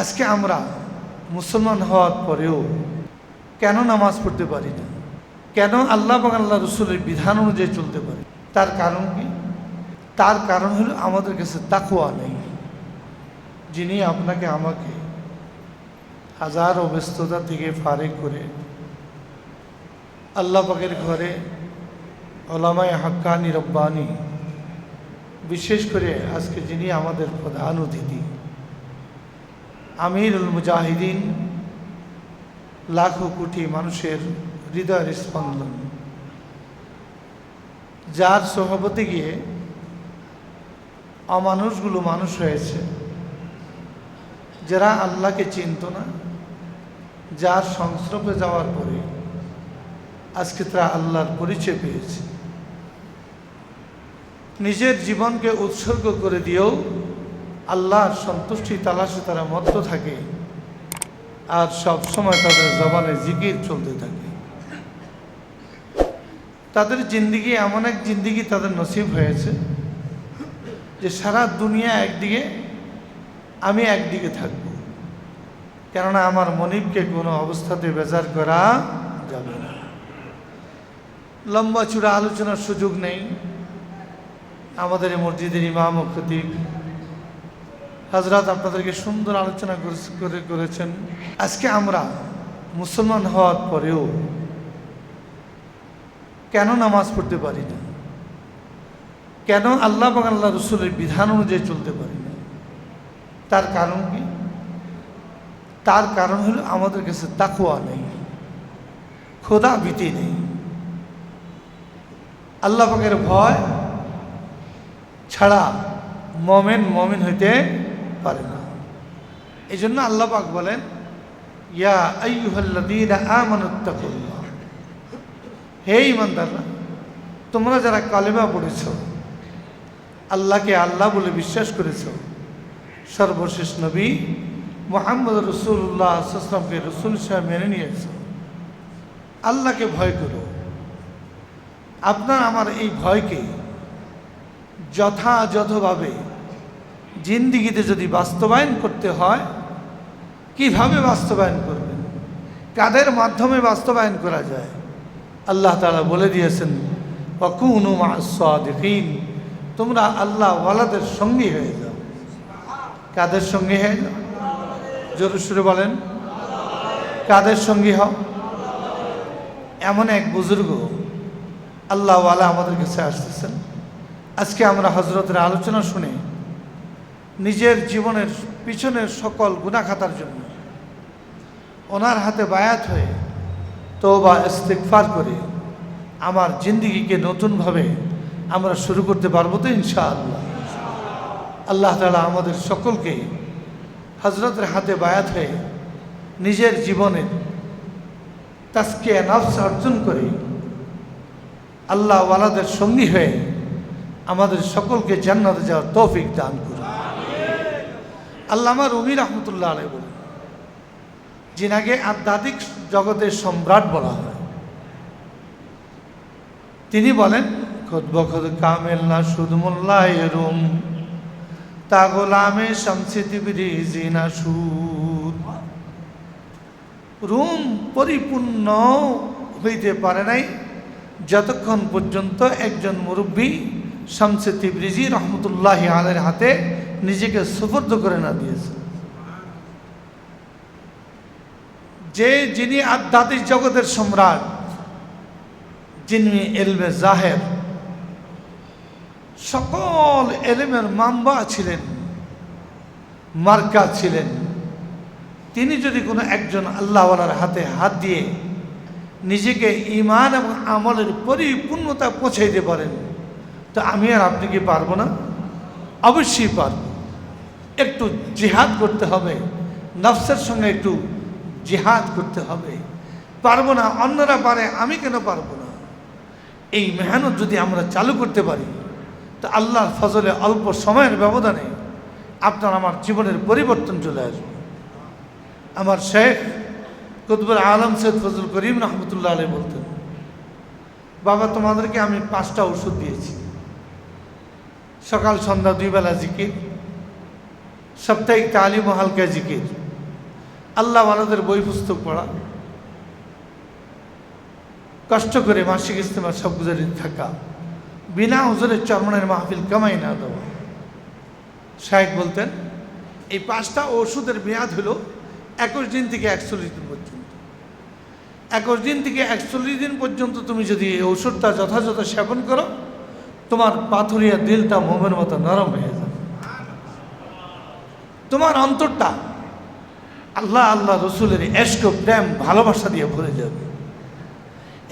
আজকে আমরা মুসলমান হওয়ার পরেও কেন নামাজ পড়তে পারি না? কেন আল্লাহ বা আল্লাহ রসুলের বিধান অনুযায়ী চলতে পারি? তার কারণ কি? তার কারণ হলো আমাদের কাছে তাকুয়া নেই। যিনি আপনাকে আমাকে হাজারো ব্যস্ততা থেকে ফারেক করে আল্লাহ পাকের ঘরে ওলামায় হাক্কানি রব্বানি, বিশেষ করে আজকে যিনি আমাদের প্রধান অতিথি আমিরুল মুজাহিদিন লাখো কোটি মানুষের হৃদয়ের স্পন্দন। যার সভাপতি গিয়ে অমানুষগুলো মানুষ হয়েছে। যারা আল্লাহকে চিনত না, যার সংস্রবে যাওয়ার পরে আজকে তারা আল্লাহর পরিচয় পেয়েছে। নিজের জীবনকে উৎসর্গ করে দিয়েও আল্লাহর সন্তুষ্টি তালাশে তারা মত্ত থাকে আর সব সময় তাদের জবানে জিকির চলতে থাকে। তাদের জিন্দিগি এমন এক জিন্দিগি তাদের নসিব হয়েছে যে সারা দুনিয়া একদিকে, আমি একদিকে থাকব। কেননা আমার মনিবকে কোনো অবস্থাতে বেজার করা যাবে না। লম্বা চূড়া আলোচনার সুযোগ নেই। আমাদের মসজিদের ইমাম ও খতিব হাজরাত আপনাদেরকে সুন্দর আলোচনা করে- করে, করেছেন। আজকে আমরা মুসলমান হওয়ার পরেও কেন নামাজ পড়তে পারি না? কেন আল্লাহ এবং আল্লাহ রসুলের বিধান অনুযায়ী চলতে পারি না? তার কারণ কি? তার কারণ হলো আমাদের কাছে তাকুয়া নেই, খোদা ভীতি নেই। আল্লাহ পাকের ভয় ছাড়া মমেন মমিন হইতে পারে না। এই জন্য আল্লাহ পাক বলেন, ইয়া আইয়ুহাল্লাযীনা আমানুত্তাকুল্লাহ হে ইমানদাররা তোমরা যারা কালেমা পড়েছ, আল্লাহকে আল্লাহ বলে বিশ্বাস করেছ, সর্বশেষ নবী মোহাম্মদ রসুল্লাহ আসলামকে রসুল সাহেব মেনে নিয়েছ। আল্লাহকে ভয় করো। আপনার আমার এই ভয়কে যথাযথভাবে জিন্দিগিতে যদি বাস্তবায়ন করতে হয়, কীভাবে বাস্তবায়ন করবেন কাদের মাধ্যমে বাস্তবায়ন করা যায়? আল্লাহ তালা বলে দিয়েছেন অকুনু মাসিন তোমরা আল্লাহ ওয়ালাদের সঙ্গী হয়ে যাও। কাদের সঙ্গী হয়ে যাও? জোরে সুরে বলেন। কাদের সঙ্গী হও? এমন এক বুজুর্গ আল্লাহওয়ালা আমাদের কাছে আসতেছেন। আজকে আমরা হজরতের আলোচনা শুনে নিজের জীবনের পিছনের সকল গুণাখাতার জন্য। ওনার হাতে বায়াত হয়ে তো বা ইস্তেকফার করে আমার জিন্দিগিকে নতুনভাবে আমরা শুরু করতে পারব তো ইনশাআল্লাহ। আল্লাহ তালা আমাদের সকলকে হজরতের হাতে বায়াত হয়ে নিজের জীবনের তাস্কে নফস অর্জন করে আল্লাহ ওয়ালাদের সঙ্গী হয়ে আমাদের সকলকে জান্নাতে যাওয়ার তৌফিক দান করুন। আল্লাহ আমার রুমি রহমতুল্লাহ আলাই বলেন, যিনাকে আধ্যাত্মিক জগতের সম্রাট বলা হয়। তিনি বলেন, খোদ বখদ কামেল না সুদ রুম, তা গোলামে শামসি তিবরি জিনা সুদ। রুম পরিপূর্ণ হইতে পারে নাই, যতক্ষণ পর্যন্ত একজন মুরব্বী শামসে রহমতুল্লাহ আলের হাতে নিজেকে সুপর্দ করে না দিয়েছে। যে যিনি আধ্যাত্মিক জগতের সম্রাট, যিনি এলমে জাহের সকল এলেমের মাম্বা ছিলেন, মার্কা ছিলেন। তিনি যদি কোনো একজন আল্লাহওয়ালার হাতে হাত দিয়ে নিজেকে ইমান এবং আমলের পরিপূর্ণতা পৌঁছাইতে পারেন, তো আমি আর আপনি কি পারব না? অবশ্যই পারব। একটু জিহাদ করতে হবে, নফসের সঙ্গে একটু জিহাদ করতে হবে। পারব না, অন্যরা পারে, আমি কেন পারব না? এই মেহনত যদি আমরা চালু করতে পারি, তো আল্লাহর ফজলে অল্প সময়ের ব্যবধানে আপনার আমার জীবনের পরিবর্তন চলে আসবে। আমার শেখ কুতবুল আলম সৈয়দ ফজল করিম রহমতুল্লাহ আলী বলতেন, বাবা, তোমাদেরকে আমি পাঁচটা ওষুধ দিয়েছি। সকাল, সন্ধ্যা দুই বেলা জিকির সাপ্তাহিক তালিম ও হালকা জিকির। আল্লাহ আমাদের বই পুস্তক পড়া। কষ্ট করে মাসিক ইস্তেমার সব গুজারি থাকা। বিনা হুজুরের চরমনের মাহফিল কামাই না দেওয়া। শাহেক বলতেন, এই পাঁচটা ওষুধের মেয়াদ হলো একুশ দিন থেকে একচল্লিশ দিন পর্যন্ত। একুশ দিন থেকে একচল্লিশ দিন পর্যন্ত তুমি যদি এই ওষুধটা যথাযথ সেবন করো, তোমার পাথরিয়া দিলটা মোমের মতো নরম হয়ে যাবে তোমার অন্তরটা আল্লাহ আল্লাহ রসুলের এস্ক প্রেম, ভালোবাসা দিয়ে ভরে যাবে।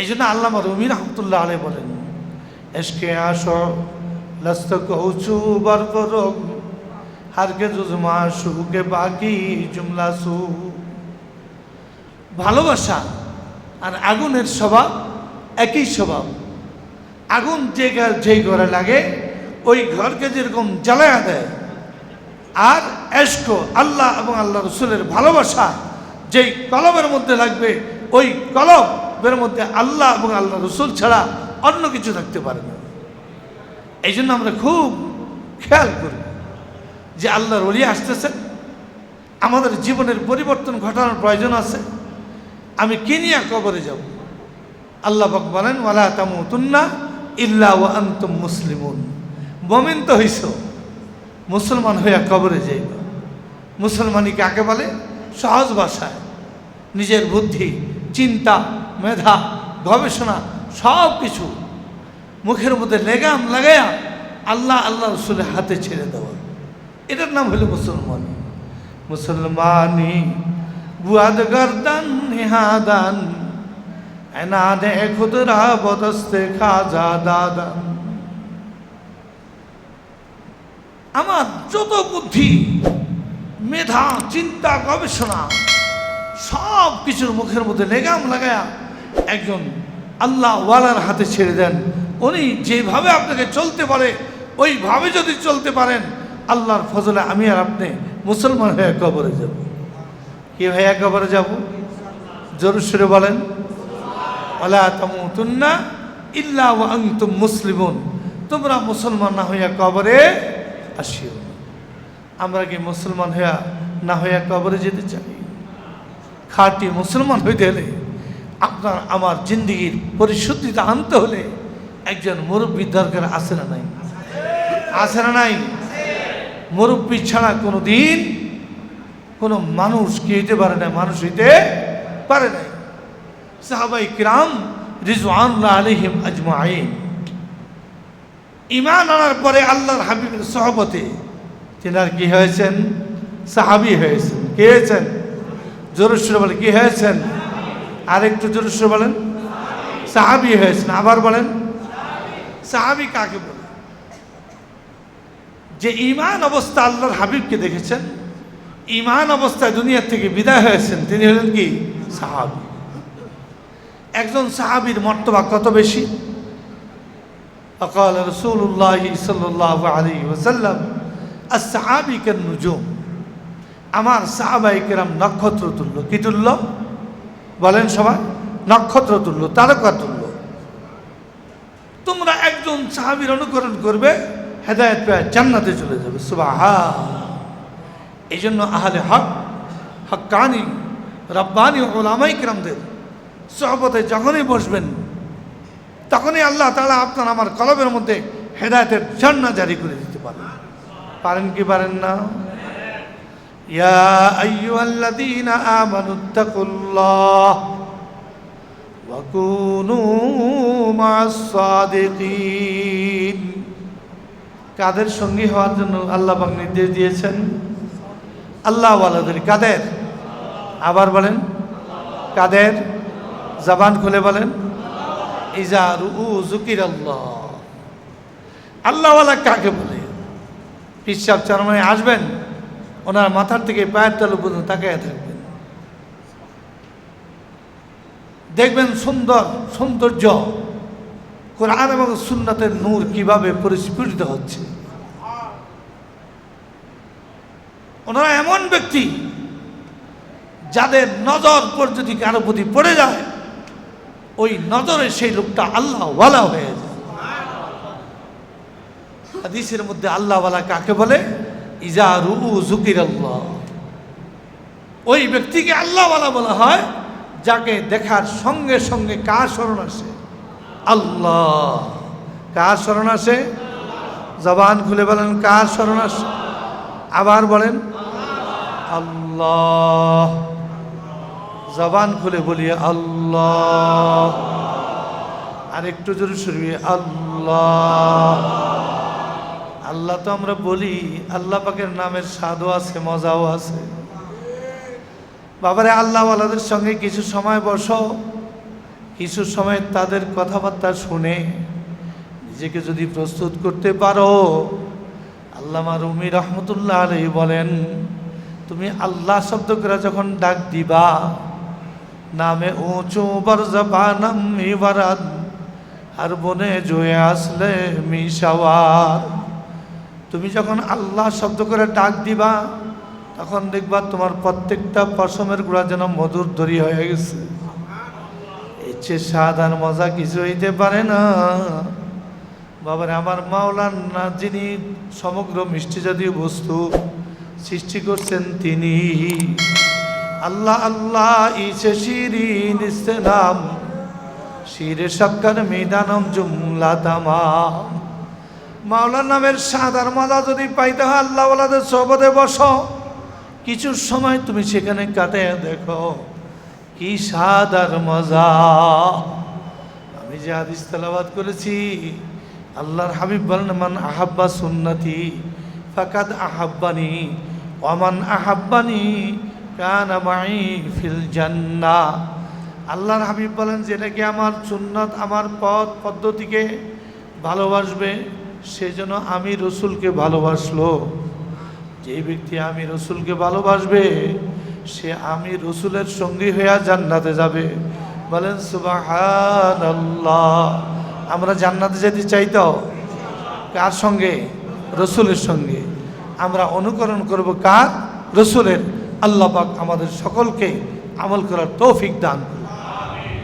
এই জন্য আল্লাহ রুমি রহমতুল্লাহ আলে বলেন এসকে আসো, লস্ত কৌচু বরবরক হারকে জুজমা সুকে বাকি জুমলা সু। ভালোবাসা আর আগুনের স্বভাব একই স্বভাব। আগুন যে যেই ঘরে লাগে, ওই ঘরকে যেরকম জ্বালায়া দেয়, আর এস্ক আল্লাহ এবং আল্লাহ রসুলের ভালোবাসা, যেই কলমের মধ্যে লাগবে, ওই কলমের মধ্যে আল্লাহ এবং আল্লাহ রসুল ছাড়া অন্য কিছু থাকতে পারে না। এই জন্য আমরা খুব খেয়াল করি যে আল্লাহর অলি আসতেছেন আমাদের জীবনের পরিবর্তন ঘটানোর প্রয়োজন আছে, আমি কি কিনিয়া কবরে যাব? আল্লাহ পাক বলেন, ওয়ালা তামুতুন্না ইল্লা ওয়া আনতুম মুসলিমুন। মমিন তো হইছ, মুসলমান হইয়া কবরে যাইব। মুসলমানি কাকে বলে? সহজ ভাষায়। নিজের বুদ্ধি, চিন্তা, মেধা, গবেষণা সব কিছু মুখের মধ্যে লেগাম, লাগাইয়া আল্লাহ আল্লাহ রসুলের হাতে ছেড়ে দেওয়া। এটার নাম হলো মুসলমান। মুসলমানি, বুয়াদ গর্দান, নিহাদান, এনাদে খুদরা, বদস্তে খাজা দাদান। আমার যত বুদ্ধি মেধা, চিন্তা, গবেষণা, সব কিছুর মুখের মধ্যে লেগাম লাগায়া একজন আল্লাহ ওয়ালার হাতে ছেড়ে দেন। উনি যেভাবে আপনাকে চলতে পারে, ওইভাবে যদি চলতে পারেন, আল্লাহর ফজলে আমি আর আপনি মুসলমান হয়ে কবরে যাব। কি হয়ে কবরে যাব? জোর সুরে বলেন ওলা ইল্লা ওয়া আনতুম মুসলিমুন। তোমরা মুসলমান না হইয়া কবরে আসিও। আমরা কি মুসলমান হইয়া না হইয়া কবরে যেতে চাই? খাঁটি মুসলমান হইতে হলে আপনার আমার জিন্দগির পরিশুদ্ধিতে আনতে হলে একজন মুরব্বীর দরকার আছে না নাই? আছে না নাই? মুরব্বী ছাড়া কোনো দিন কোনো মানুষ কি হইতে পারে না, মানুষ হইতে পারে নাই সাহাবাই কিরাম রিজওয়ানুল্লাহ আলহিম আজমাইন। ইমান আনার পরে আল্লাহর হাবিবের সহবতে তিনার কি হয়েছেন? সাহাবি হয়েছেন। কে হয়েছেন? জোরস্বর বলে কি হয়েছেন? আরেকটু জোরস্বর বলেন। সাহাবি হয়েছেন, আবার বলেন। সাহাবি কাকে বলেন যে ইমান অবস্থা আল্লাহর হাবিবকে দেখেছেন ইমান অবস্থায় দুনিয়ার থেকে বিদায় হয়েছেন, তিনি হলেন কি? সাহাবি। একজন সাহাবির মর্তবা কত বেশি? অকাল রসুল্লাহ সাল্লাহ আলী ওসাল্লাম সাহাবি কেন নুজুম আমার সাহাবাই কেরাম নক্ষত্র তুল্য কি তুল্য? বলেন সবাই নক্ষত্র তুল্য তারকা তুল্য তোমরা একজন সাহাবির অনুকরণ করবে, হেদায়ত পেয়ে জান্নাতে চলে যাবে। সুবাহা এই জন্য আহলে হক হকানি রব্বানি ওলামাই কিরামদের সহবতে যখনই বসবেন, তখনই আল্লাহ তালা আপনার আমার কলবের মধ্যে হেদায়তের ঝর্ণা জারি করে দিতে পারেন পারেন কি পারেন না? ইয়া আইয়ুহাল্লাযীনা আমানুত্তাকুল্লাহ ওয়া কুনু মা'আস সাদিকিন। কাদের সঙ্গী হওয়ার জন্য আল্লাহ পাক নির্দেশ দিয়েছেন? আল্লাহ ওয়ালাদের কাদের? আবার বলেন। কাদের? জবান খুলে বলেন। ইজা রু জুকির আল্লাহ আল্লাহওয়ালা কাকে বলে? পিসাব চারমানে আসবেন, ওনার মাথার থেকে পায়ের তালু পর্যন্ত তাকায় থাকবেন। দেখবেন সুন্দর সৌন্দর্য, কোরআন এবং সুন্নাতের নূর কীভাবে পরিস্ফুটিত হচ্ছে। ওনারা এমন ব্যক্তি যাদের নজর পর যদি কারও প্রতি পড়ে যায়, ওই নজরে সেই লোকটা আল্লাহ ওয়ালা হয়ে যায়। হাদিসের মধ্যে আল্লাহওয়ালা কাকে বলে? ইজা জুকির আল্লাহ ওই ব্যক্তিকে আল্লাহওয়ালা বলা হয়, যাকে দেখার সঙ্গে সঙ্গে কার স্মরণ আসে? আল্লাহ। কার স্মরণ আসে? জবান খুলে বলেন, কার স্মরণ আসে? আবার বলেন, আল্লাহ। জবান খুলে বলি, আল্লাহ। আর একটু জোরে শুনবি, আল্লাহ। আল্লাহ তো আমরা বলি, আল্লাহ পাকের নামের স্বাদও আছে, মজাও আছে। বাবারে, আল্লাহওয়ালাদের সঙ্গে কিছু সময় বসো, কিছু সময় তাদের কথাবার্তা শুনে, নিজেকে যদি প্রস্তুত করতে পারো, আল্লামা রুমি রহমতুল্লাহ আলাই বলেন, তুমি আল্লাহ শব্দ করে যখন ডাক দিবা, নামে উঁচু বরজবানাম মিবারাদ আর বনে জয়ে আসলে মিশাওয়ার। তুমি যখন আল্লাহ শব্দ করে ডাক দিবা, তখন দেখবা তোমার প্রত্যেকটা পশমের গুড়া যেন মধুর দরি হয়ে গেছে। এর চেয়ে স্বাদ আর মজা কিছু হইতে পারে না। বাবারে, আমার মাওলানা যিনি সমগ্র মিষ্টি জাতীয় বস্তু সৃষ্টি করছেন তিনি। আল্লাহ আল্লাহ, ইসে শিরিন ইস্তেনাম শিরে সক্কর মিদানম, জুমলা তামাম। মাওলার নামের সাদার মজা যদি পাইতে হয়, আল্লাহ সবদে বসো। কিছু সময় তুমি সেখানে কাটে দেখো কি সাদার মজা। আমি যে হাদিস তালাবাদ করেছি, আল্লাহর হাবিব বলেন, মান আহাব্বা সুন্নতি ফাকাদ আহাব্বানি ওমান আহাব্বানি কান মাই ফিল জান্না। আল্লাহর হাবিব বলেন, যেটাকে আমার সুন্নত, আমার পথ, পদ্ধতিকে ভালোবাসবে সেজন্য আমি রসুলকে ভালোবাসলো। যে ব্যক্তি আমি রসুলকে ভালোবাসবে, সে আমি রসুলের সঙ্গী হইয়া জান্নাতে যাবে। বলেন সুবাহান আমরা জান্নাতে যেতে চাইতো কার সঙ্গে? রসুলের সঙ্গে। আমরা অনুকরণ করব কার? রসুলের। আল্লাহ পাক আমাদের সকলকে আমল করার তৌফিক দান করুন।